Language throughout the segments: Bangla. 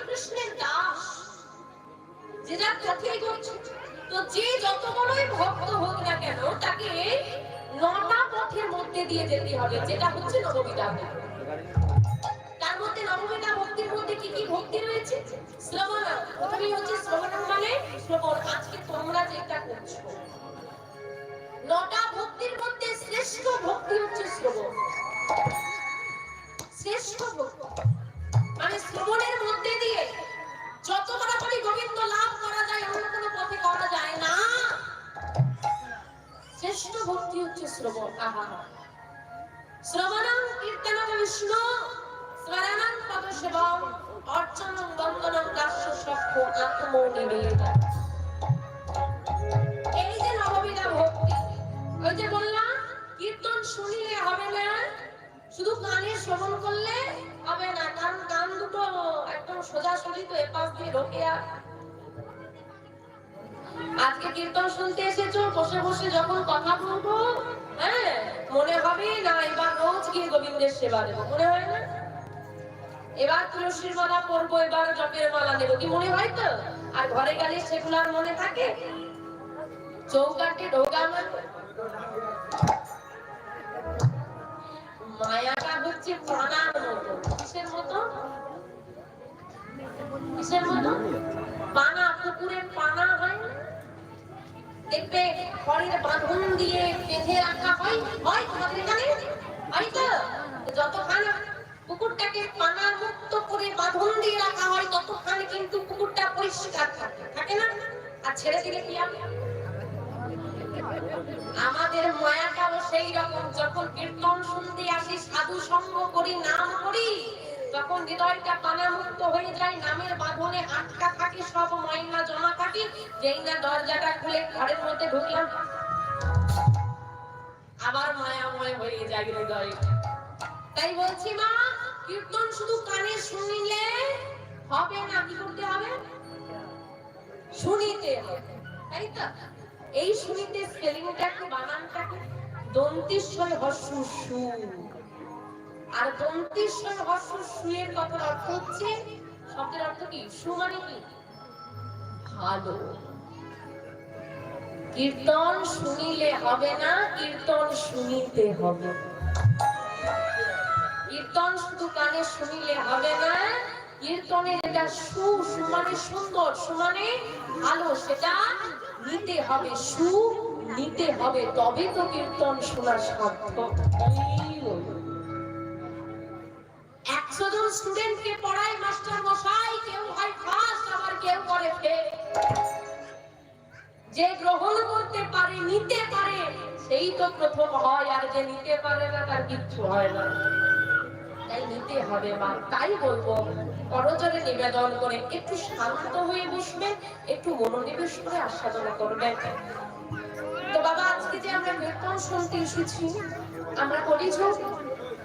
কৃষ্ণের দাস যেটা পথেই করছে তো যে যত বড়ই ভক্ত হোক না কেন তাকে নটা পথের মধ্যে দিয়ে যেতে হবে যেটা হচ্ছে ভক্তি। তার মধ্যে নবমীটা ভক্তির মধ্যে কি কি ভক্তি রয়েছে শ্রবণ প্রথমেই হচ্ছে শ্রবণ মানে শ্রবণ আজকে তোমরা যেটা করছ নটা ভক্তির মধ্যে শ্রেষ্ঠ ভক্তি হচ্ছে শ্রবণ শ্রেষ্ঠ ভক্তি মানে শ্রবণের মধ্যে দিয়ে যত গোবিন্দ লাভ করা যায়, অন্য কোনো পথে করা যায় না। শ্রেষ্ঠ ভক্তি হচ্ছে শ্রবণ আহা শ্রবণং কীর্তনং বিষ্ণু, স্মরণং পদশিবম, অর্চনং বন্দনং দাস্য সক্ষ এই যে নববিধা ভক্তি, ওই যে বললাম, কীর্তন শুনলে হবে না শুধু কানে শ্রবণ করলে হবে না, কারণ কান দুটো একদম সোজাসুজি তো এপাশ দিয়ে ঢোকে আজকে কীর্তন শুনতে এসেছ, বসে বসে যখন কথা বলব হ্যাঁ মনে হবে না, এবার রোজ গিয়ে গোবিন্দের সেবা দেবো, মনে হয় না? এবার তুলসীর মালা পরবো, এবার জপের মালা নেব, কি মনে হয় তো? আর ঘরে গেলে সেগুলো আর মনে থাকে? চৌকাটে ঢোকা মানে মায়াটা হচ্ছে পানার মতো। কিসের মতো? কিসের মতো? পানা, পুকুরে পানা হয় দেখবে খড়ের বাঁধন দিয়ে বেঁধে রাখা হয়। হয় তোমাদের এখানে? হয় তো। যতক্ষণ পুকুরটাকে পানার মুক্ত করে বাঁধন দিয়ে রাখা হয় ততক্ষণ কিন্তু পুকুরটা পরিষ্কার থাকে। থাকে না? আর ছেড়ে দিলে কি আমাদের মায়াটাও সেই রকম, যখন কীর্তন শুনতে আসি করি, নাম করি, তখন হৃদয়টা পানামুক্ত হয়ে যায়, নামের বাঁধনে আটকা থাকে, সব ময়না জমা থাকে, যেই না দরজাটা খুলে ঘরের মধ্যে ঢুকলাম। আবার মায়াময় হয়ে যায় হৃদয়। তাই বলছি মা, কীর্তন শুধু কানে শুনিলে হবে না, কি করতে হবে? শুনিতে হবে, তাই তো? এই শুনিতে স্পেলিংটা একটু বানানটা কি দন্তিস্বয় হর্ষ সু আর হর্ষ সুয়ের কথার অর্থ হচ্ছে, শব্দের অর্থ কি? কি? ভালো। কীর্তন শুনিলে হবে না, কীর্তন শুনিতে হবে। কীর্তন শুধু কানে শুনিলে হবে না কীর্তনের এটা সু সু মানে সুন্দর সু মানে ভালো, সেটা নিতে হবে, সু নিতে হবে, তবে তো কীর্তন শোনা সাধ্য। স্টুডেন্টকে পড়ায় মাস্টার মশাই, কেউ হয় ফার্স্ট আবার কেউ করে ফেল যে গ্রহণ করতে পারে, নিতে পারে, সেই তো প্রথম হয়, আর যে নিতে পারে না, তার কিচ্ছু হয় না। তাই নিতে হবে মা, তাই বলব। করজরে নিবেদন করে, একটু শান্ত হয়ে বসবেন একটু মনোনিবেশ করে আস্বাদনা করবেন তো বাবা, আজকে যে আমরা কীর্তন শুনতে এসেছি, আমরা বলিছ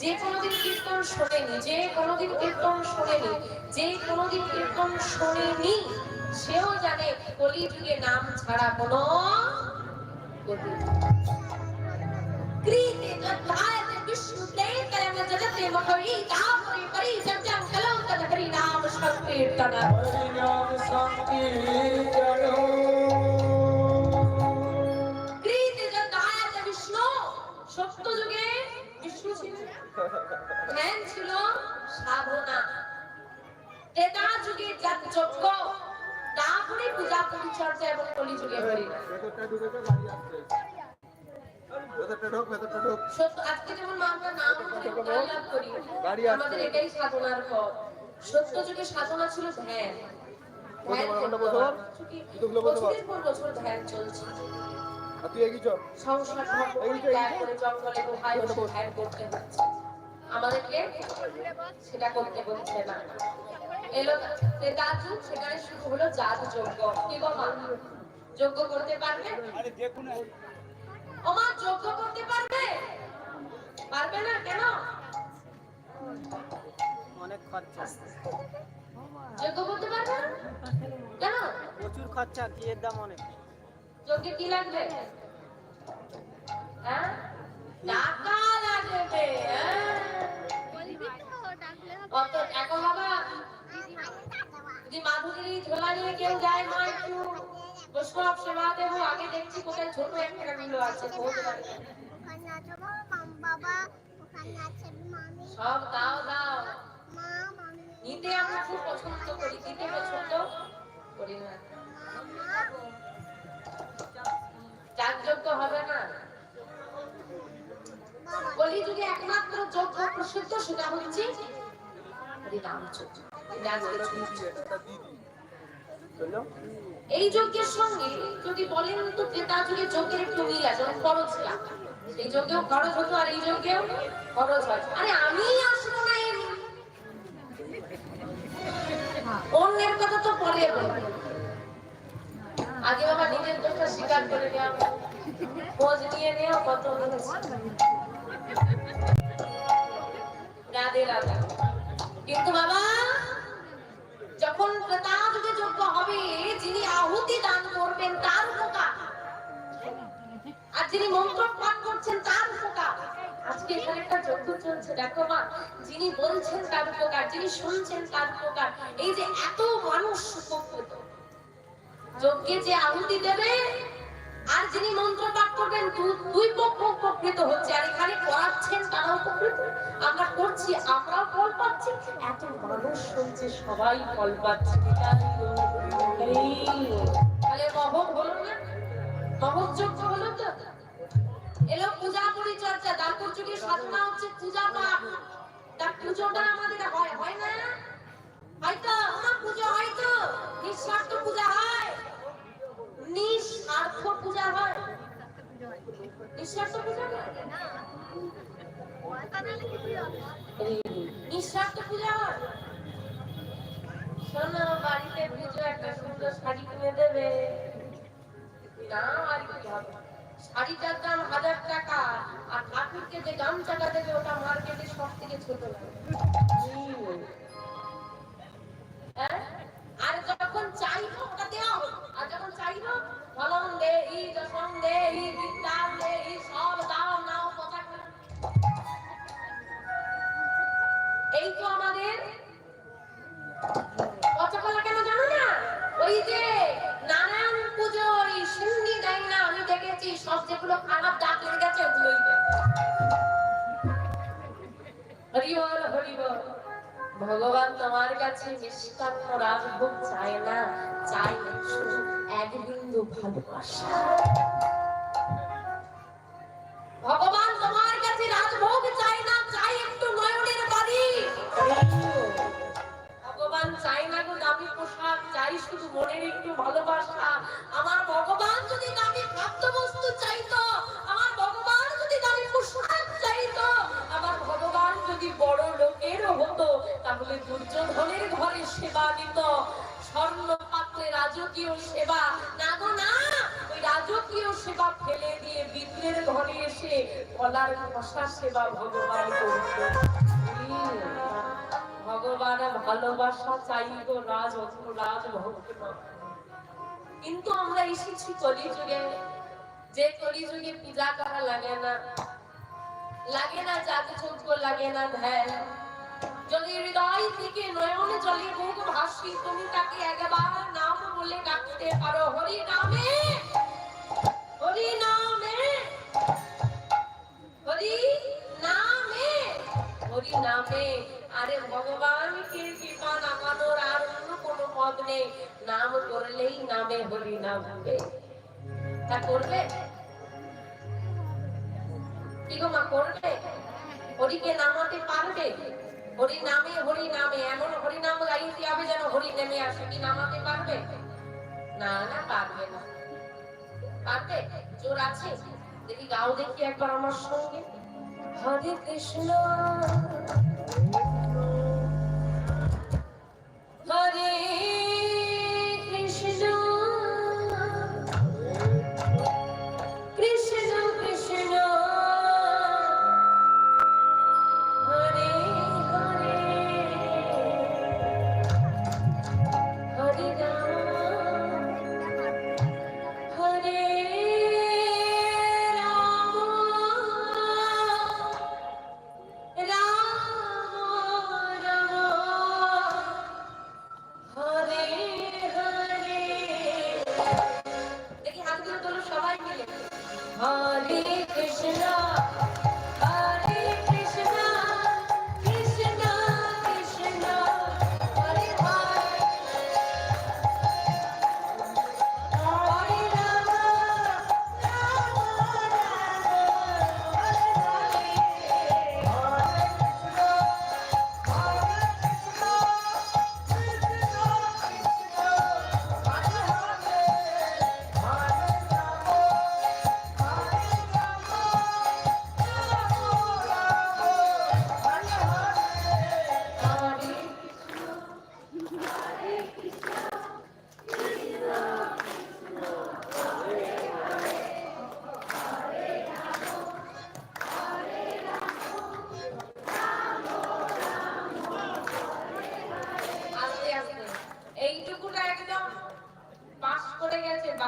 যে কোনোদিন কীর্তন শোনেনি যে কোনোদিন কীর্তন শোনেনি যে কোনোদিন কীর্তন শোনেনি সেও জানে কলিযুগে নাম ছাড়া কোনো গতি নেই। कृते जद्धायते विष्णुते तरम जगते मखरी तापरि परि जगजं कलौ तद हरि नाम संकीर्तन হরিনাম সংকীর্তন कृते পরিচর্যা এবং কলিযুগে হরি আজকে যেমন আমরা নাম লাভ করি আমাদের এটাই সাধনার পথ। সত্য যুগে সাধনা ছিল ধ্যান। চলছে। সংসার জঙ্গলে গুহায় করতে হচ্ছে। আমাদেরকে সেটা করতে হচ্ছে না। এলো যুগ সেখানে শুরু হলো জাত যজ্ঞ। কি গো মা? যজ্ঞ করতে পারবে? আরে দেখুন যজ্ঞ করতে পারবে? পারবে না কেন? অনেক খরচা। যজ্ঞ করতে পারবে কেন? প্রচুর খরচা বিয়ের দাম অনেক। যজ্ঞে কি লাগবে? হ্যাঁ? টাকা লাগবে হ্যাঁ? কত টাকা বাবা যদি মাধুরী ঝোলা নিয়ে কেউ যায় মা একটু বৈষ্ণব সেবা দেবো আগে দেখছি কোথায় ছোট একটা মিলো আছে সব দাও দাও। নিতে আমরা খুব পছন্দ করি, দিতে পছন্দ করি না। হবে না। কলিযুগে একমাত্র যজ্ঞ প্রসিদ্ধ, সেটা হচ্ছে হরিনাম এই যজ্ঞের সঙ্গে যদি বলেন তো ত্রেতা যুগে যজ্ঞের একটু মিল আছে যজ্ঞেও খরচ হতো আর এই যজ্ঞেও খরচ হয়। আরে আমি আসব না এর অন্যের কথা তো পরে আগে বাবা নিজের দোষটা স্বীকার করে নেওয়া খোঁজ নিয়ে নেওয়া কত কিন্তু বাবা যুগে যোগ্য হবে, যিনি আহুতি দান করবেন, তার আর যিনি মন্ত্র করছেন, তার আজকে এখানে একটা যজ্ঞ চলছে, দেখো মা, যিনি বলছেন তার যিনি শুনছেন তার এই যে এত মানুষ উপকৃত। যজ্ঞে যে আহুতি দেবে, আর যিনি মন্ত্র পাঠ করবেন দুই পক্ষ উপকৃত হচ্ছে। আর এখানে আমরা করছি, আমরাও ফল পাচ্ছি। এত মানুষ শুনছে সবাই ফল পাচ্ছে। তাহলে না। হচ্ছে পূজা পাঠ। তার পুজোটা আমাদের হয় হয় না? হয়তো, আমার পুজো হয় তো নিঃস্বার্থ পূজা হয়। নিঃস্বার্থ পূজা হয়। নিঃস্বার্থ পূজা হয়? নিঃস্বার্থ পূজা শোনো বাড়িতে পুজো একটা সুন্দর শাড়ি কিনে দেবে। শাড়িটার দাম হাজার টাকা, আর ঠাকুরকে যে গামছাটা দেবে, ওটা মার্কেটে সব থেকে ছোট হ্যাঁ? আর যখন চাইব, ওটা দেওয়া। আর যখন চাইব ফলন দে ই যখন দে ই বিদ্যাল দে ই সব দাও। এই তো আমাদের কতকলা কেন জানো না? ওই যে নারায়ণ পুজো ওই সিন্নি দেয় আমি দেখেছি, সব যেগুলো খারাপ দাঁত লেগে গেছে, ওগুলোই দেয় হরি বল হরি বল। ভগবান তোমার কাছে নিষ্কাম্য রাজভোগ চায় না চাই এক বিন্দু ভালোবাসা। শুধু মনের একটু ভালোবাসা। আমার ভগবান যদি দামি খাদ্যবস্তু চাইতো, আমার ভগবান যদি দামি পোশাক চাইতো, আমার ভগবান যদি বড় লোকেরও হতো, তাহলে দুর্যোধনের ঘরে সেবা দিত। স্বর্ণ পাত্রে রাজকীয় সেবা। না গো, না, ওই রাজকীয় সেবা ফেলে দিয়ে বিদ্যের ঘরে এসে গলার ভাষা সেবা ভগবান করতো। ভগবান ভালোবাসা চাইব রাজ রাজ কিন্তু আমরা এসেছি কলিযুগে। যে কলিযুগে পূজা করা লাগে না। লাগে না জাগযজ্ঞ, লাগে না ধ্যান। যদি হৃদয় থেকে নয়ন জলে মুখ ভাসি, তুমি তাকে একবার নাম বলে ডাকতে পারো। হরি নামে হরি নামে, হরি নামে নামে? আরে ভগবানকে কৃপা নামানোর পদ নেই। নাম করলেই নামে হরি নামবে তা করবে কি গো মা করবে হরিকে নামাতে পারবে? হরি নামে হরি নামে, এমন হরি নাম গাইতে হবে যেন হরি নেমে আসে। কি নামাতে পারবে? না না, পারবে না। পারবে? জোর আছে? দেখি গাও দেখি একবার আমার সঙ্গে। হরে কৃষ্ণ। হরে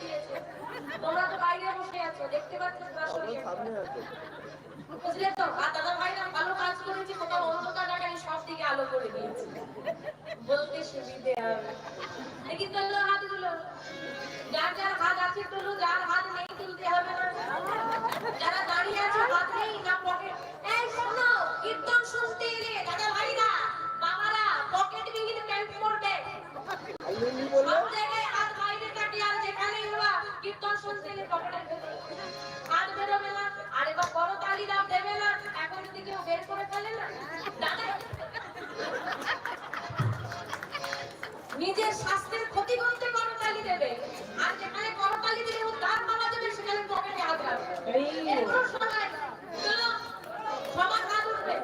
দিয়েছে তোমরা তো বাইরে বসে আছো দেখতে পাচ্ছ সরাসরি বুঝলে তো? আর দাদা ভাইরা ভালো কাজ করেছে কোথাও অন্ধকার জায়গায় সব দিকে আলো করে দিয়েছে। বলতে সুবিধে হবে দেখি তোলো হাতগুলো যার যার হাত আছে তোলো যার হাত নেই তুলতে হবে না। যারা দাঁড়িয়ে আছে হাত নেই না পকেট এই শোনো কীর্তন শুনতে এলে দাদা ভাইরা বাবারা পকেট বিহীন প্যান্ট পরবে আইনি বলে সব জায়গায় হাত বাইরে কাটিয়ে আর যেখানেই ওরা কীর্তন এলে হাত বেরোবে না আরে বা বড় তালি দাও দেবে না এখন যদি কেউ বের করে ফেলে না নিজের স্বাস্থ্যের ক্ষতি করতে করতালি দেবে। আর যেখানে করতালি দিলে ও তার মালা দেবে সেখানে পকেটে হাত সবার হাত উঠবে।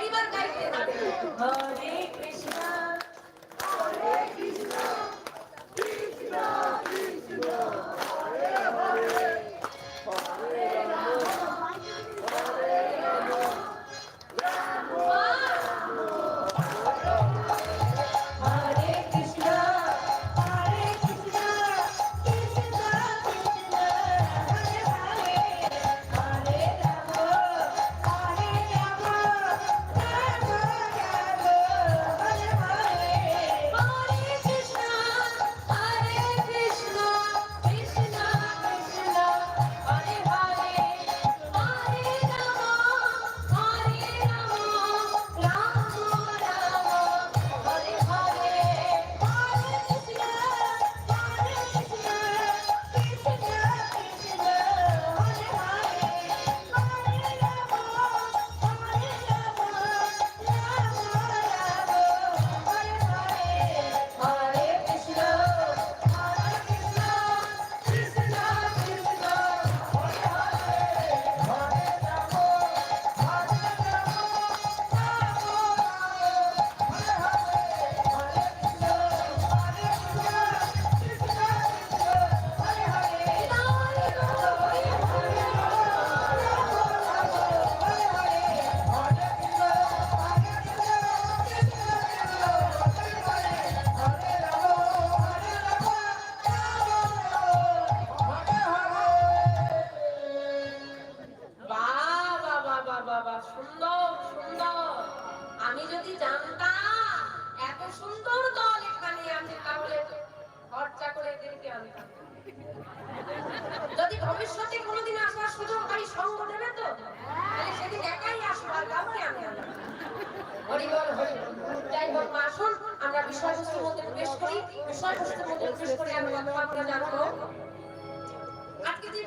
এইবার গাইতে কৃষ্ণ হরে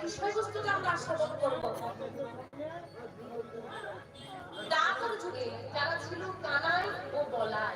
বিষয়বস্তুটা আমরা আস্বাদন করব। দাপর যুগে যারা ছিল কানায় ও বলাই।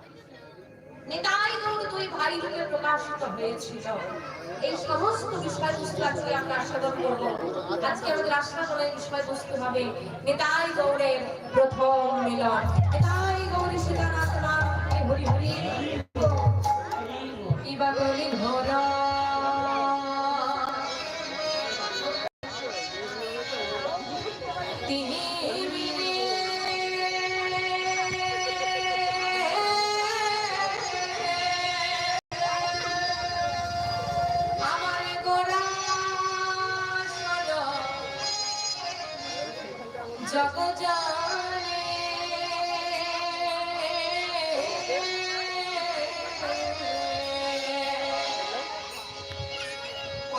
নিতাই গৌর ভাই প্রকাশিত হয়েছিল। এই সমস্ত আজকে আমরা আস্বাদন করব। আজকে আমাদের আস্বাদনের বিষয়বস্তু হবে নিতাই গৌরের প্রথম মিলন। নিতাই গৌরী সীতানাথ নাম। হরি হরি।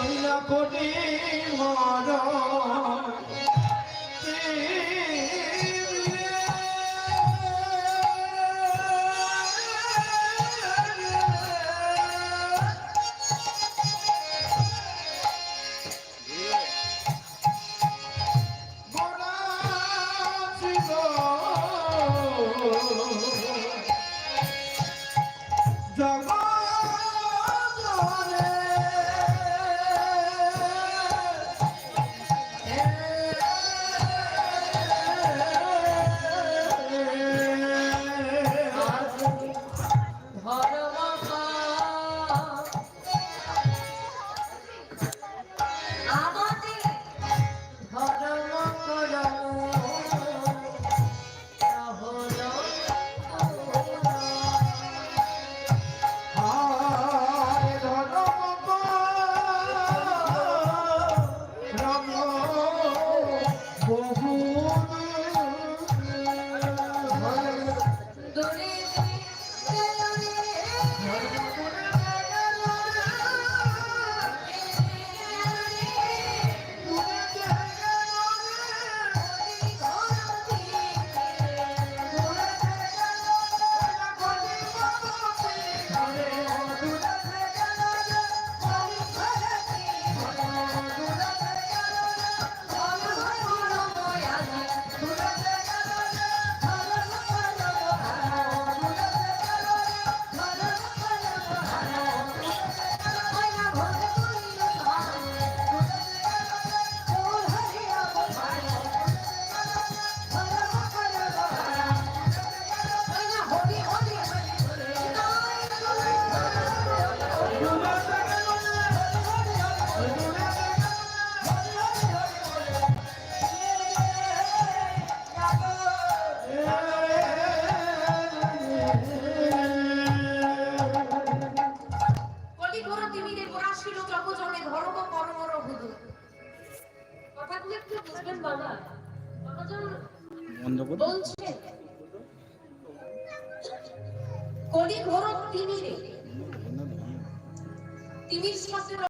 কইলা কোটি মর